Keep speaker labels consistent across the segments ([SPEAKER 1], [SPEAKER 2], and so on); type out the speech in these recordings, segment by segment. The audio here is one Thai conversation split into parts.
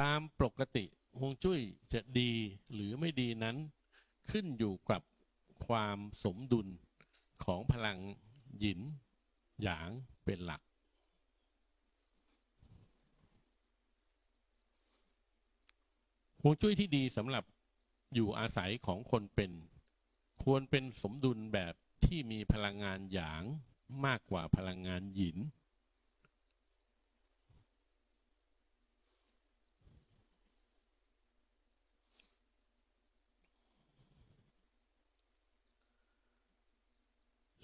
[SPEAKER 1] ตามปกติฮวงจุ้ยจะดีหรือไม่ดีนั้น ขึ้นอยู่กับความสมดุลของพลังหยินหยางเป็นหลัก ฮวงจุ้ยที่ดีสำหรับอยู่อาศัยของคนเป็น ควรเป็นสมดุลแบบที่มีพลังงานหยางมากกว่าพลังงานหยิน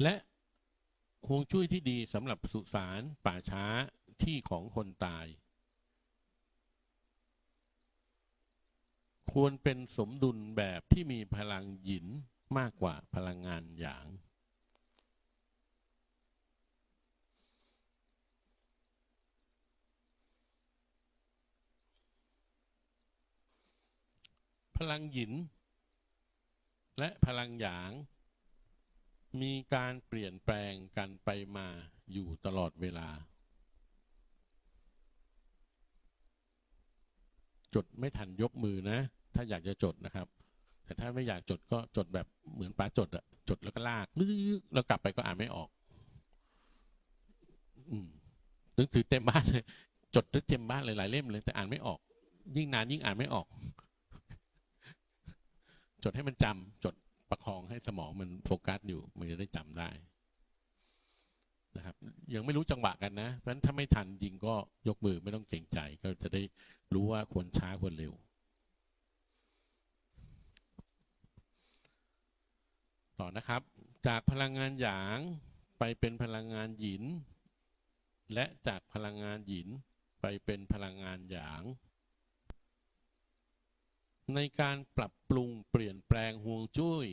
[SPEAKER 1] และฮวงจุ้ยที่ดีสำหรับสุสานป่าช้าที่ของคนตาย ควรเป็นสมดุลแบบที่มีพลังหยินมากกว่าพลังงานหยาง พลังหยิน และพลังหยาง มีการเปลี่ยนแปลงกันไปมาอยู่ตลอดเวลา จดไม่ทันยกมือนะ ถ้าอยากจะจดนะครับ แต่ถ้าไม่อยากจดก็จดแบบเหมือนป้าจดอะจดแล้วก็ลากลึกแล้วกลับไปก็อ่านไม่ออกอืมหนังสือเต็มบ้านเลยจดเต็มบ้านเลยหลายเล่มเลยแต่อ่านไม่ออก ยิ่งนานยิ่งอ่านไม่ออก จดให้มันจำจด ประคองให้สมองมันโฟกัสอยู่ มันจะได้จำได้นะครับ ยังไม่รู้จังหวะกันนะเพราะฉะนั้นถ้าไม่ทันจริงก็ยกมือไม่ต้องเกรงใจ ก็จะได้รู้ว่าควรช้าควรเร็ว ต่อนะครับ จากพลังงานหยางไปเป็นพลังงานหยิน และจากพลังงานหยินไปเป็นพลังงานหยาง ในการปรับปรุงเปลี่ยนแปลงห่วงจุ้ย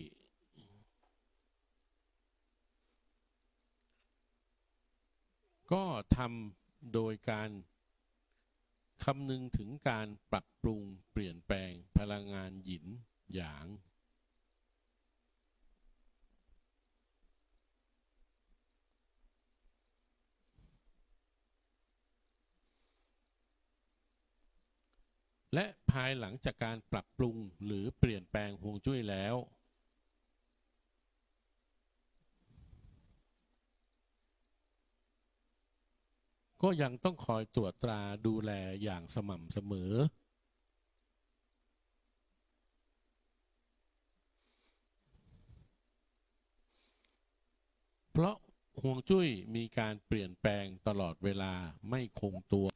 [SPEAKER 1] ก็ทำโดยการคำนึงถึงการปรับปรุงเปลี่ยนแปลงพลังงานหยินหยาง และ ภายหลังจากการปรับปรุงหรือเปลี่ยนแปลงฮวงจุ้ยแล้ว ก็ยังต้องคอยตรวจตราดูแลอย่างสม่ำเสมอ เพราะห่วงจุ้ยมีการเปลี่ยนแปลงตลอดเวลาไม่คงตัว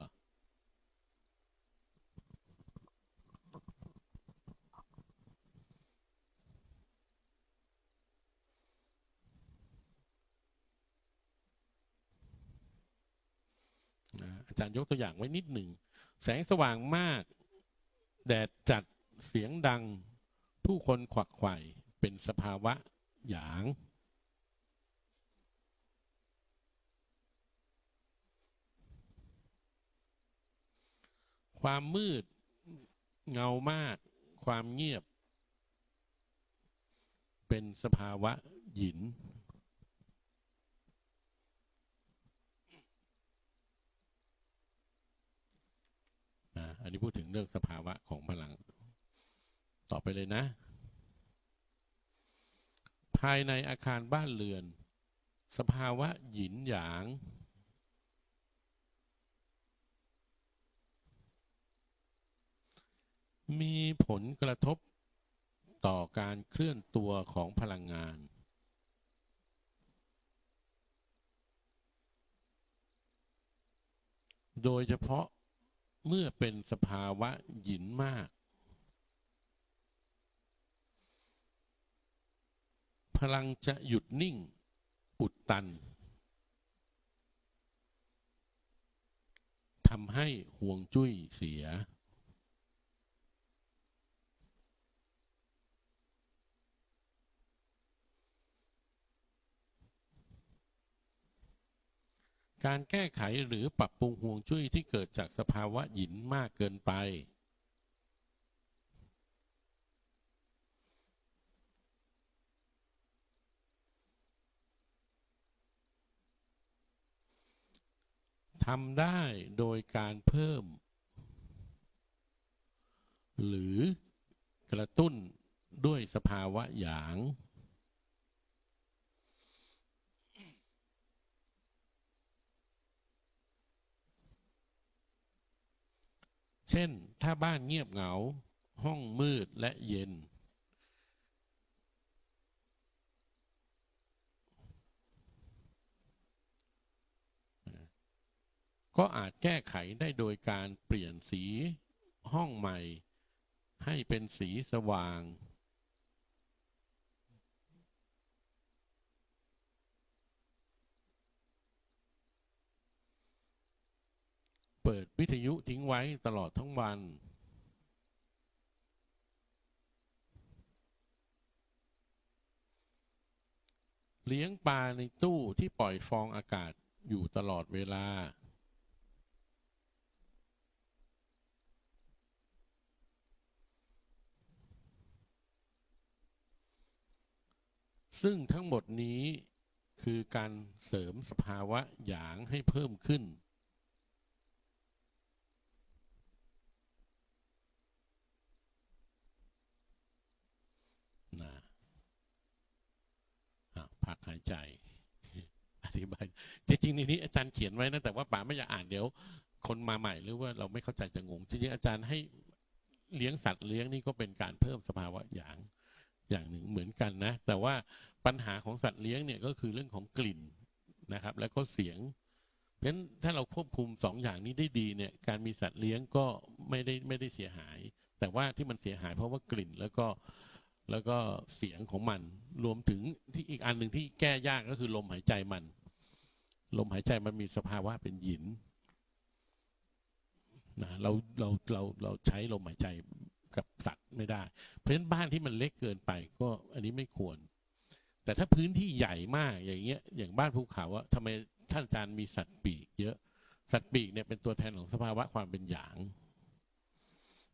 [SPEAKER 1] จารย์ยกตัวอย่างไว้นิดหนึ่ง แสงสว่างมาก แดดจัดเสียงดัง ผู้คนขวักไขว่เป็นสภาวะหยางความมืดเงามาก ความเงียบ เป็นสภาวะหยิน อันนี้พูดถึงเรื่องสภาวะของพลัง ต่อไปเลยนะ ภายในอาคารบ้านเรือน สภาวะหยินหยาง มีผลกระทบต่อการเคลื่อนตัวของพลังงาน โดยเฉพาะ เมื่อเป็นสภาวะหยินมาก พลังจะหยุดนิ่ง อุดตันทำให้ห่วงจุ้ยเสีย การแก้ไขหรือปรับปรุงห่วงจุ้ยที่เกิดจากสภาวะหินมากเกินไป ทำได้โดยการเพิ่ม หรือกระตุ้นด้วยสภาวะหยาง เช่น ถ้าบ้านเงียบเหงา ห้องมืดและเย็น ก็อาจแก้ไขได้โดยการเปลี่ยนสีห้องใหม่ ให้เป็นสีสว่าง เปิดวิทยุทิ้งไว้ตลอดทั้งวัน เลี้ยงปลาในตู้ที่ปล่อยฟองอากาศอยู่ตลอดเวลา ซึ่งทั้งหมดนี้คือการเสริมสภาวะหยางให้เพิ่มขึ้น นะอะพักหายใจ อธิบาย จริงๆในนี้อาจารย์เขียนไว้นะแต่ว่าป๋าไม่อยากอ่านเดี๋ยว คนมาใหม่หรือว่าเราไม่เข้าใจจะงง จริงๆอาจารย์ให้เลี้ยงสัตว์เลี้ยงนี่ก็เป็นการเพิ่มสภาวะหยางอย่างหนึ่งเหมือนกันนะ แต่ว่าปัญหาของสัตว์เลี้ยงเนี่ยก็คือเรื่องของกลิ่นนะครับ แล้วก็เสียง เพราะฉะนั้นถ้าเราควบคุมสองอย่างนี้ได้ดีเนี่ย การมีสัตว์เลี้ยงก็ไม่ได้ไม่ได้เสียหาย แต่ว่าที่มันเสียหายเพราะว่ากลิ่นแล้วก็ แล้วก็เสียงของมัน รวมถึงที่อีกอันหนึ่งที่แก้ยากก็คือลมหายใจมัน ลมหายใจมันมีสภาวะเป็นหยินนะเราเราเราเราใช้ลมหายใจกับสัตว์ไม่ได้ เพราะฉะนั้นบ้านที่มันเล็กเกินไป ก็อันนี้ไม่ควร แต่ถ้าพื้นที่ใหญ่มากอย่างเงี้ย อย่างบ้านภูเขาอะทำไมท่านอาจารย์มีสัตว์ปีก เยอะ สัตว์ปีกเนี่ยเป็นตัวแทนของสภาวะความเป็นหยาง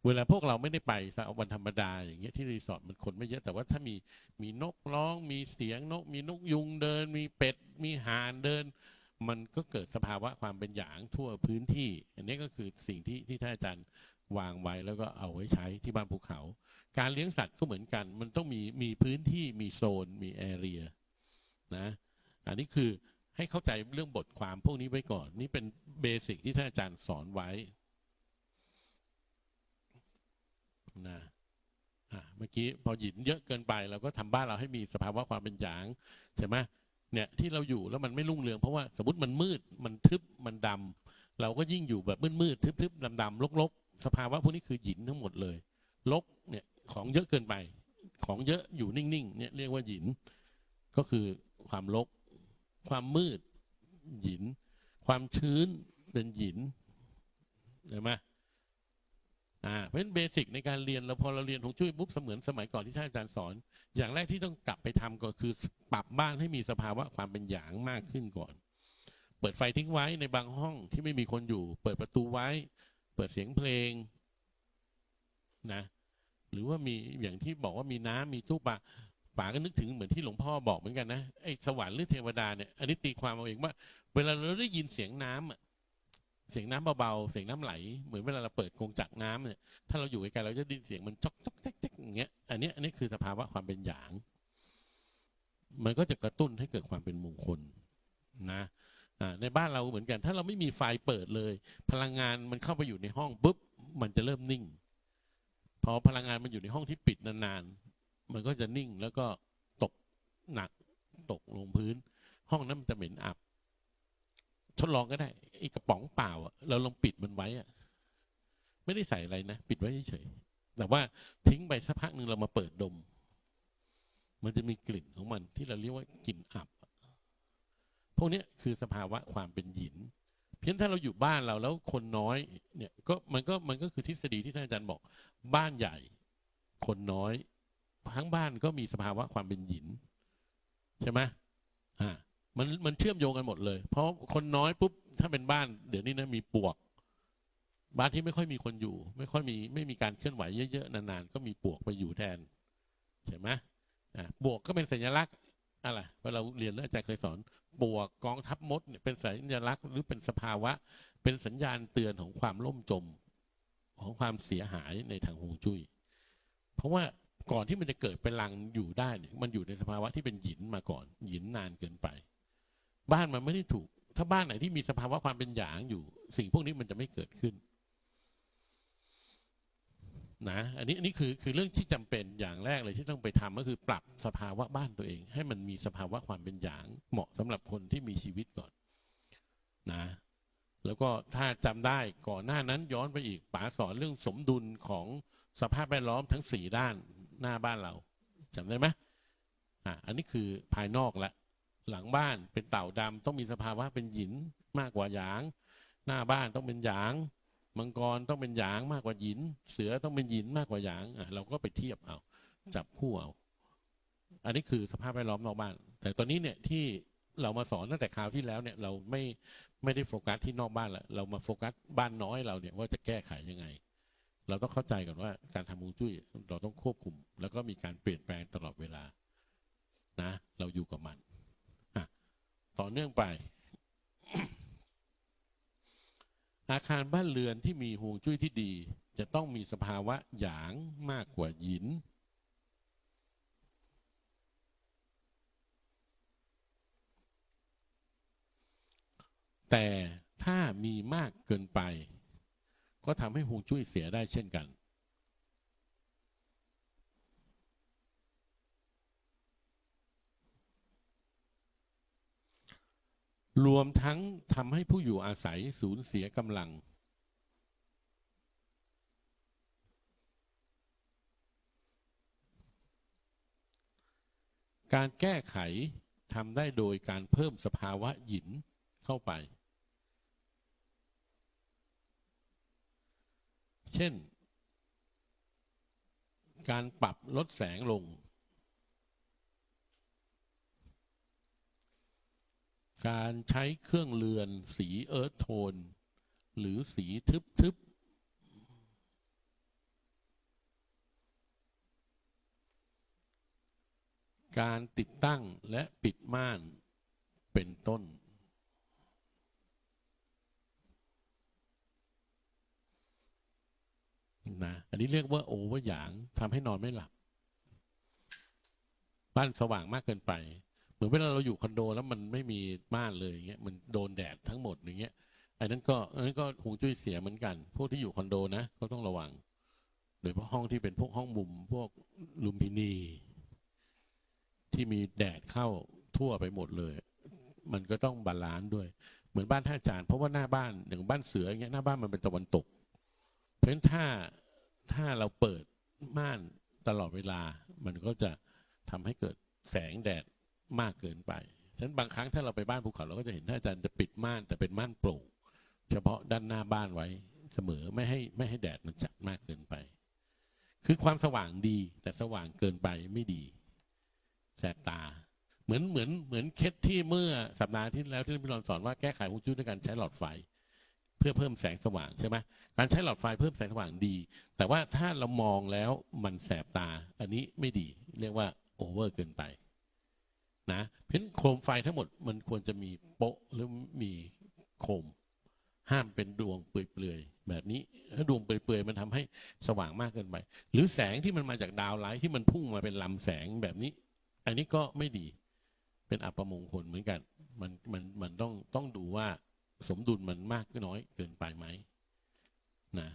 [SPEAKER 1] เวลาพวกเราไม่ได้ไปวันธรรมดาอย่างเงี้ยที่รีสอร์ทมันคนไม่เยอะแต่ว่าถ้ามีมีนกร้องมีเสียงนก มีนกยุงเดิน มีเป็ดมีห่านเดิน มันก็เกิดสภาวะความเป็นหยางทั่วพื้นที่ อันนี้ก็คือสิ่งที่ที่ท่านอาจารย์วางไว้แล้วก็เอาไว้ใช้ที่บ้านภูเขา การเลี้ยงสัตว์ก็เหมือนกัน มันต้องมีมีพื้นที่มีโซนมีแอเรียนะอันนี้คือให้เข้าใจเรื่องบทความพวกนี้ไว้ก่อน นี่เป็นเบสิกที่ท่านอาจารย์สอนไว้ นะเมื่อกี้พอหยินเยอะเกินไปเราก็ทำบ้านเราให้มีสภาวะความเป็นหยางใช่ไหมเนี่ยที่เราอยู่แล้วมันไม่รุ่งเรืองเพราะว่าสมมติมันมืดมันทึบมันดำเราก็ยิ่งอยู่แบบมืดๆทึบๆดำๆรกๆ สภาวะพวกนี้คือหยินทั้งหมดเลยรกเนี่ยของเยอะเกินไป ของเยอะอยู่นิ่งๆเนี่ยเรียกว่าหยินก็คือความรกความมืดหยิน ความชื้นเป็นหยินเห็นไหม อ่าเพราะฉะนั้นเบสิกในการเรียนเราพอเราเรียนของจุ้ยปุ๊บเสมือนสมัยก่อนที่ท่านอาจารย์สอน อย่างแรกที่ต้องกลับไปทำก็คือปรับบ้านให้มีสภาวะความเป็นหยางมากขึ้นก่อน เปิดไฟทิ้งไว้ในบางห้องที่ไม่มีคนอยู่ เปิดประตูไว้ เปิดเสียงเพลงนะ หรือว่ามีอย่างที่บอกว่ามีน้ำมีตู้ปลาป๋าก็นึกถึงเหมือนที่หลวงพ่อบอกเหมือนกันนะไอ้สวรรค์หรือเทวดาเนี่ยอันนี้ตีความเอาเองว่า เวลาเราได้ยินเสียงน้ำอะ เสียงน้ำเบาๆเสียงน้ำไหล เหมือนเวลาเราเปิดกรงจักน้ำเนี่ยถ้าเราอยู่ไกลๆเราจะได้ยินเสียงมันจอกจอกแจ๊กแจ๊กอย่างเงี้ยอันนี้อันนี้คือสภาวะความเป็นหยาง มันก็จะกระตุ้นให้เกิดความเป็นมงคลนะในบ้านเราเหมือนกัน ถ้าเราไม่มีไฟเปิดเลย พลังงานมันเข้าไปอยู่ในห้องปุ๊บมันจะเริ่มนิ่ง พอพลังงานมันอยู่ในห้องที่ปิดนานๆมันก็จะนิ่งแล้วก็ตกหนักตกลงพื้น ห้องนั้นมันจะเหม็นอับ ทดลองก็ได้ไอ้กระป๋องเปล่าอะเราลองปิดมันไว้อะไม่ได้ใส่อะไรนะ ปิดไว้เฉยๆแต่ว่าทิ้งไปสักพักหนึ่งเรามาเปิดดม มันจะมีกลิ่นของมันที่เราเรียกว่ากลิ่นอับพวกนี้คือสภาวะความเป็นหยิน เพียงถ้าเราอยู่บ้านเราแล้วคนน้อยเนี่ยก็มันก็มันก็คือทฤษฎีที่ท่านอาจารย์บอก บ้านใหญ่ คนน้อยทั้งบ้านก็มีสภาวะความเป็นหยิน ใช่ไหมอ่า มันมันเชื่อมโยงกันหมดเลย เพราะคนน้อยปุ๊บถ้าเป็นบ้าน เดี๋ยวนี้นะมีปวก บ้านที่ไม่ค่อยมีคนอยู่ ไม่ค่อยมีไม่มีการเคลื่อนไหวเยอะๆนานๆก็มีปวกไปอยู่แทนใช่ไหมอ่าปวกก็เป็นสัญลักษณ์อะไรเวลาเราเรียนแล้วอาจารย์เคยสอนปวกกองทัพมดเนี่ยเป็นสัญลักษณ์หรือเป็นสภาวะ เป็นสัญญาณเตือนของความล่มจมของความเสียหายในทางฮวงจุ้ยเพราะว่าก่อนที่มันจะเกิดเป็นรังอยู่ได้เนี่ยมันอยู่ในสภาวะที่เป็นหยินมาก่อนหยินนานเกินไป บ้านมันไม่ได้ถูก ถ้าบ้านไหนที่มีสภาวะความเป็นหยางอยู่ สิ่งพวกนี้มันจะไม่เกิดขึ้นนะอันนี้อันนี้คือคือเรื่องที่จำเป็นอย่างแรกเลยที่ต้องไปทำก็คือปรับสภาวะบ้านตัวเอง ให้มันมีสภาวะความเป็นหยางเหมาะสำหรับคนที่มีชีวิตก่อนนะแล้วก็ถ้าจำได้ก่อนหน้านั้นย้อนไปอีกป๋าสอนเรื่องสมดุลของสภาพแวดล้อมทั้งสี่ด้านหน้าบ้านเราจำได้ไหมอะอันนี้คือภายนอกละ หลังบ้านเป็นเต่าดำต้องมีสภาวะเป็นหยินมากกว่าหยาง หน้าบ้านต้องเป็นหยางมังกรต้องเป็นหยางมากกว่าหยิน เสือต้องเป็นหยินมากกว่าหยางอะเราก็ไปเทียบเอา จับคู่เอา อันนี้คือสภาพแวดล้อมนอกบ้าน แต่ตอนนี้เนี่ยที่เรามาสอนตั้งแต่คราวที่แล้วเนี่ย เราไม่ไม่ได้โฟกัสที่นอกบ้านละเรามาโฟกัสบ้านน้อยเราเนี่ยว่าจะแก้ไขยังไง เราต้องเข้าใจก่อนว่าการทำฮวงจุ้ยเราต้องควบคุม แล้วก็มีการเปลี่ยนแปลงตลอดเวลา นะ เราอยู่กับมัน ต่อเนื่องไป อาคารบ้านเรือนที่มีฮวงจุ้ยที่ดี จะต้องมีสภาวะหยางมากกว่าหยิน แต่ถ้ามีมากเกินไป ก็ทำให้ฮวงจุ้ยเสียได้เช่นกัน รวมทั้งทำให้ผู้อยู่อาศัยสูญเสียกำลัง การแก้ไขทำได้โดยการเพิ่มสภาวะหยินเข้าไป เช่น การปรับลดแสงลง การใช้เครื่องเรือนสีเอิร์ธโทน หรือสีทึบๆ การติดตั้งและปิดม่านเป็นต้น นะ อันนี้เรียกว่าโอเวอร์หยางทำให้นอนไม่หลับ บ้านสว่างมากเกินไป มือนเวลาเราอยู่คอนโดแล้วมันไม่มีม่านเลยอย่างเงี้ยมันโดนแดดทั้งหมดอย่างเงี้ยไอันนั้นก็อันนั้นก็หงจุ้ยเสียเหมือนกัน พวกที่อยู่คอนโดนะก็ต้องระวังโดยเฉพาะห้องที่เป็นพวกห้องมุมพวกลุมพินี ที่มีแดดเข้าทั่วไปหมดเลย มันก็ต้องบาลานซ์ด้วย เหมือนบ้านท่าจานเพราะว่าหน้าบ้านอย่างบ้านเสืออย่างเงี้ยหน้าบ้านมันเป็นตะวันตก เพราะฉะนั้นถ้าถ้าเราเปิดม่านตลอดเวลา มันก็จะทำให้เกิดแสงแดด มากเกินไปฉะนั้นบางครั้งถ้าเราไปบ้านภูเขาเราก็จะเห็นท่านอาจารย์จะปิดม่านแต่เป็นม่านโปร่ง เฉพาะด้านหน้าบ้านไว้เสมอไม่ให้ไม่ให้แดดมันจัดมากเกินไป คือความสว่างดีแต่สว่างเกินไปไม่ดีแสบตา เหมือนเหมือนเหมือนเคสที่เมื่อสัปดาห์ที่แล้วที่พี่รอนสอนว่าแก้ไขฮวงจุ้ยด้วยการใช้หลอดไฟ เพื่อเพิ่มแสงสว่างใช่ไหมการใช้หลอดไฟเพิ่มแสงสว่างดี แต่ว่าถ้าเรามองแล้วมันแสบตา อันนี้ไม่ดี เรียกว่าโอเวอร์เกินไป นะเพราะฉะนั้นโคมไฟทั้งหมดมันควรจะมีโปะหรือมีโคม ห้ามเป็นดวงเปลือยๆแบบนี้ถ้าดวงเปลือยๆมันทำให้สว่างมากเกินไป หรือแสงที่มันมาจากดาวไลท์ที่มันพุ่งมาเป็นลำแสงแบบนี้ อันนี้ก็ไม่ดีเป็นอัปมงคลเหมือนกัน มันมันมันต้องต้องดูว่าสมดุลมันมากหรือน้อยเกินไปไหมนะ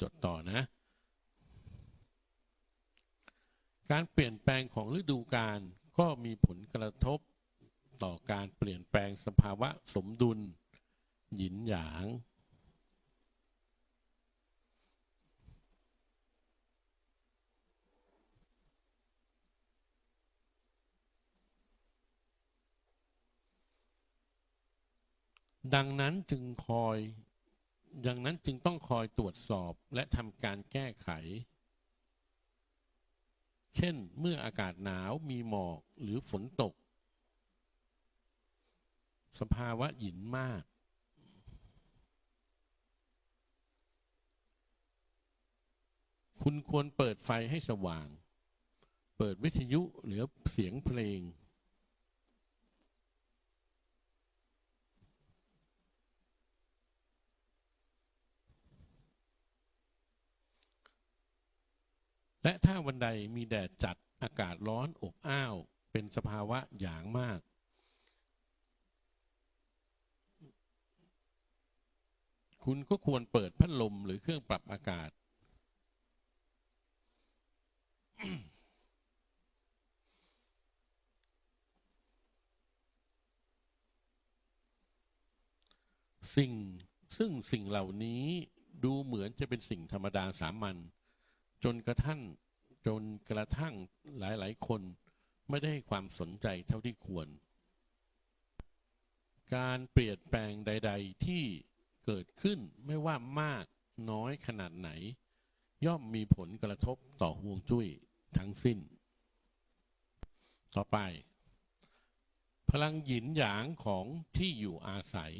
[SPEAKER 1] จดต่อนะ การเปลี่ยนแปลงของฤดูกาลก็มีผลกระทบต่อการเปลี่ยนแปลงสภาวะสมดุล หยินหยาง ดังนั้นจึงคอย ดังนั้นจึงต้องคอยตรวจสอบและทำการแก้ไข เช่น เมื่ออากาศหนาวมีหมอกหรือฝนตก สภาวะหยินมาก คุณควรเปิดไฟให้สว่าง เปิดวิทยุหรือเสียงเพลง และถ้าวันใดมีแดดจัดอากาศร้อนอบอ้าว เป็นสภาวะหยางมาก คุณก็ควรเปิดพัดลมหรือเครื่องปรับอากาศ สิ่งซึ่งสิ่งเหล่านี้ดูเหมือนจะเป็นสิ่งธรรมดาสามัญ จนกระทั่งจนกระทั่งหลาย ๆ คนไม่ได้ให้ความสนใจเท่าที่ควร การเปลี่ยนแปลงใด ๆ ที่เกิดขึ้นไม่ว่ามากน้อยขนาดไหน ย่อมมีผลกระทบต่อห่วงจุ้ยทั้งสิ้น ต่อไป พลังหยินหยางของที่อยู่อาศัย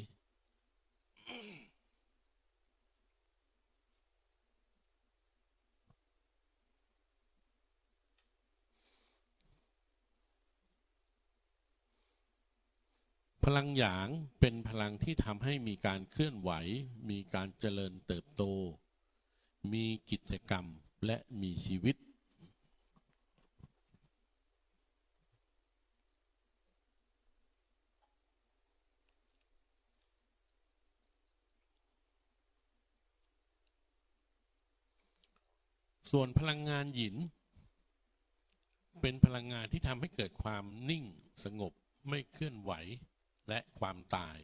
[SPEAKER 1] ลังหยางเป็นพลังที่ทำให้มีการเคลื่อนไหว มีการเจริญเติบโต มีกิจกรรมและมีชีวิต ส่วนพลังงานหยิน เป็นพลังงานที่ทำให้เกิดความนิ่งสงบไม่เคลื่อนไหว และความตาย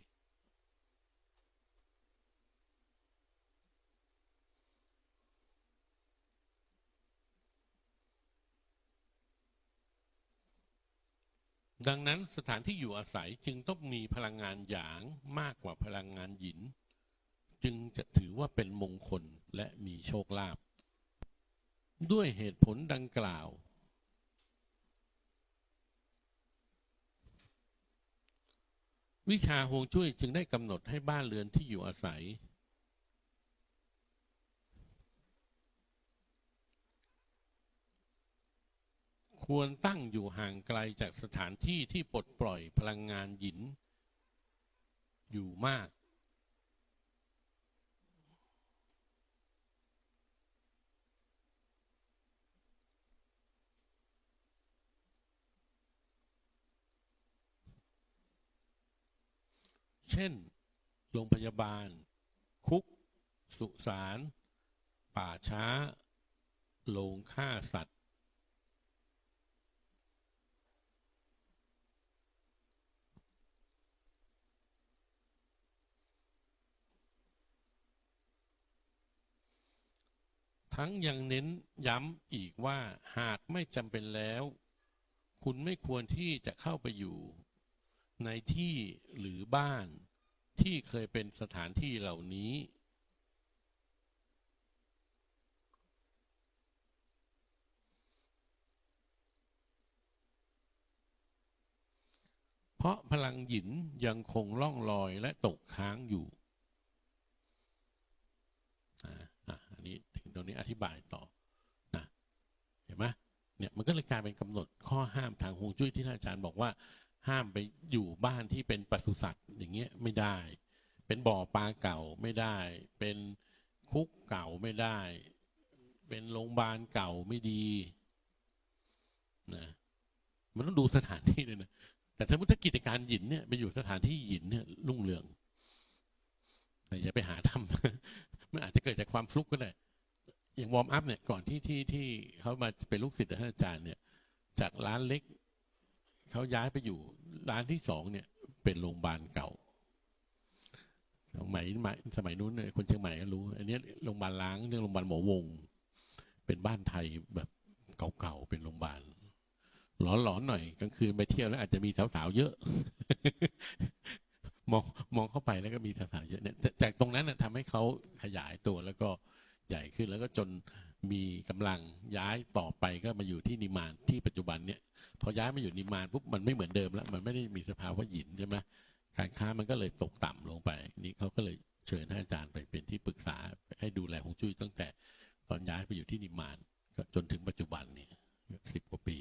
[SPEAKER 1] ดังนั้นสถานที่อยู่อาศัยจึงต้องมีพลังงานหยางมากกว่าพลังงานหยิน จึงจะถือว่าเป็นมงคลและมีโชคลาภด้วยเหตุผลดังกล่าว วิชาฮวงจุ้ยจึงได้กำหนดให้บ้านเรือนที่อยู่อาศัย ควรตั้งอยู่ห่างไกลจากสถานที่ที่ปลดปล่อยพลังงานหยิน อยู่มาก เช่น โรงพยาบาล คุก สุสาน ป่าช้า โรงฆ่าสัตว์ ทั้งยังเน้นย้ำอีกว่าหากไม่จำเป็นแล้ว คุณไม่ควรที่จะเข้าไปอยู่ในที่หรือบ้าน ที่เคยเป็นสถานที่เหล่านี้ เพราะพลังหยินยังคงล่องลอยและตกค้างอยู่อ่าอะอันนี้ถึงตรงนี้อธิบายต่อนะเห็นไหมเนี่ยมันก็เลยกลายเป็นกำหนดข้อห้ามทางฮวงจุ้ยที่ท่านอาจารย์บอกว่า ห้ามไปอยู่บ้านที่เป็นปศุสัตว์อย่างเงี้ยไม่ได้ เป็นบ่อปลาเก่าไม่ได้ เป็นคุกเก่าไม่ได้ เป็นโรงพยาบาลเก่าไม่ดีนะมันต้องดูสถานที่เลยนะแต่ถ้ามุติกิจการหยินเนี่ยไปอยู่สถานที่หยินเนี่ยรุ่งเรือง แต่อย่าไปหาทำมันอาจจะเกิดจากความฟลุกก็ได้อย่างวอร์มอัพเนี่ยก่อนที่ที่ที่เขามาเป็นลูกศิษย์ท่านอาจารย์เนี่ย จากร้านเล็ก เขาย้ายไปอยู่ร้านที่สองเนี่ยเป็นโรงพยาบาลเก่า สมัยสมัยนู้นเนี่ยคนเชียงใหม่ก็รู้ อันนี้โรงพยาบาลล้างเรื่องโรงพยาบาลหมอวง เป็นบ้านไทยแบบเก่าๆเป็นโรงพยาบาลหลอนๆหน่อยกลางคืนไปเที่ยวแล้วอาจจะมีสาวๆเยอะ มองมองเข้าไปแล้วก็มีสถานเยอะเนี่ยจากตรงนั้นนะทำให้เขาขยายตัวแล้วก็ใหญ่ขึ้นแล้วก็จน มีกำลังย้ายต่อไปก็มาอยู่ที่นิมานที่ปัจจุบันเนี่ยพอย้ายมาอยู่นิมานปุ๊บมันไม่เหมือนเดิมแล้ว มันไม่ได้มีสภาวะหยินใช่ไหมการค้ามันก็เลยตกต่ำลงไป นี่เขาก็เลยเชิญท่านอาจารย์ไปเป็นที่ปรึกษาให้ดูแลฮงจุ้ยตั้งแต่ตอนย้ายไปอยู่ที่นิมานจนถึงปัจจุบันเนี่ยสิบกว่าปี